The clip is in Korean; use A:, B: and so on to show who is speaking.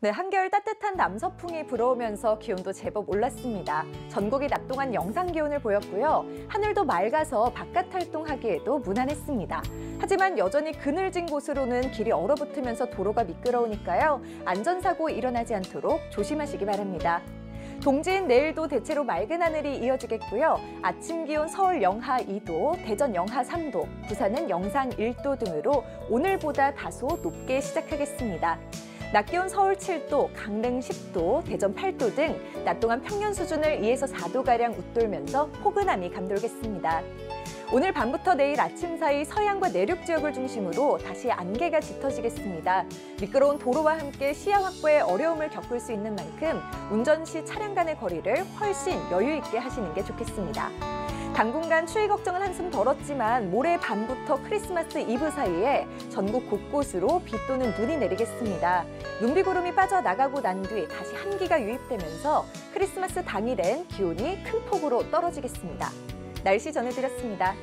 A: 네, 한결 따뜻한 남서풍이 불어오면서 기온도 제법 올랐습니다. 전국이 낮 동안 영상 기온을 보였고요. 하늘도 맑아서 바깥 활동하기에도 무난했습니다. 하지만 여전히 그늘진 곳으로는 길이 얼어붙으면서 도로가 미끄러우니까요. 안전사고 일어나지 않도록 조심하시기 바랍니다. 동지인 내일도 대체로 맑은 하늘이 이어지겠고요. 아침 기온 서울 영하 2도, 대전 영하 3도, 부산은 영상 1도 등으로 오늘보다 다소 높게 시작하겠습니다. 낮 기온 서울 7도, 강릉 10도, 대전 8도 등 낮 동안 평년 수준을 2에서 4도가량 웃돌면서 포근함이 감돌겠습니다. 오늘 밤부터 내일 아침 사이 서해안과 내륙 지역을 중심으로 다시 안개가 짙어지겠습니다. 미끄러운 도로와 함께 시야 확보에 어려움을 겪을 수 있는 만큼 운전 시 차량 간의 거리를 훨씬 여유 있게 하시는 게 좋겠습니다. 당분간 추위 걱정은 한숨 덜었지만 모레 밤부터 크리스마스 이브 사이에 전국 곳곳으로 비 또는 눈이 내리겠습니다. 눈비구름이 빠져나가고 난 뒤 다시 한기가 유입되면서 크리스마스 당일엔 기온이 큰 폭으로 떨어지겠습니다. 날씨 전해드렸습니다.